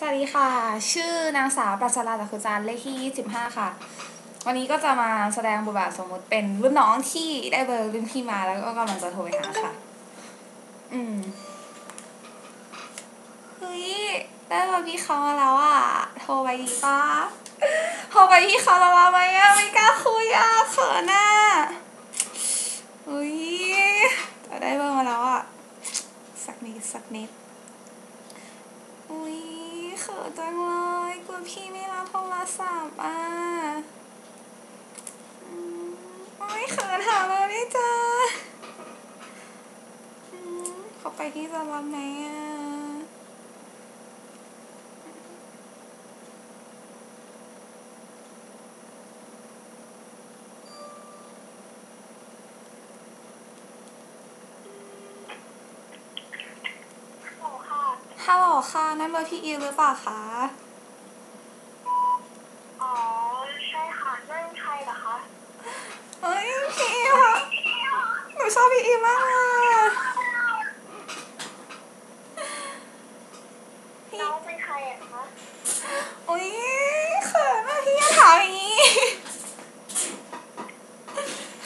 สวัสดีค่ะ ชื่อนางสาวปรัชราจากคุจารเลขที่ 25 ค่ะ วันนี้ก็จะมาแสดงบทบาทสมมติเป็นรุ่นน้องที่ได้เบอร์รุ่นพี่มาแล้วก็กำลังจะโทรไปหาค่ะ อืมเฮ้ยได้เบอร์พี่เขามาแล้วอะ โทรไปดีปะโทรไปพี่เขาแล้วว่าไหมอะไม่กล้าคุยอะเขินอะเฮ้ยแต่ได้เบอร์มาแล้วอะสักนิดสักนิด วจังเลยกลัวพี่ไม่รับโทรศัพท์อะอืมโอ้ยเขินหาเลยไม่เจออืมเขาไปที่จะรับไหมอะ ฮัลโหลค่ะ นั่นเบอร์พี่อีหรือเปล่าคะ อ๋อ ใช่ค่ะ นั่นใครเหรอคะ เฮ้ย พี่อีค่ะหนูชอบพี่อีมากเลยอะพี่น้องเป็นใครอะคะ โอ้ยเขินอะพี่อย่าถามอย่างนี้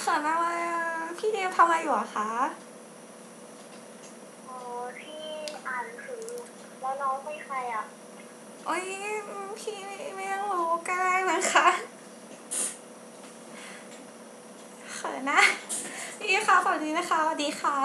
เขินอะไรอะพี่เดฟทำอะไรอยู่อะคะ อ๋อที่อ่านหนังสือแล้ว น้องเป็นใครอะโอ้ยพี่ไม่รู้ก็ได้นะคะเขินนะพี่ค่ะสวัสดีนะคะสวัสดีค่ะ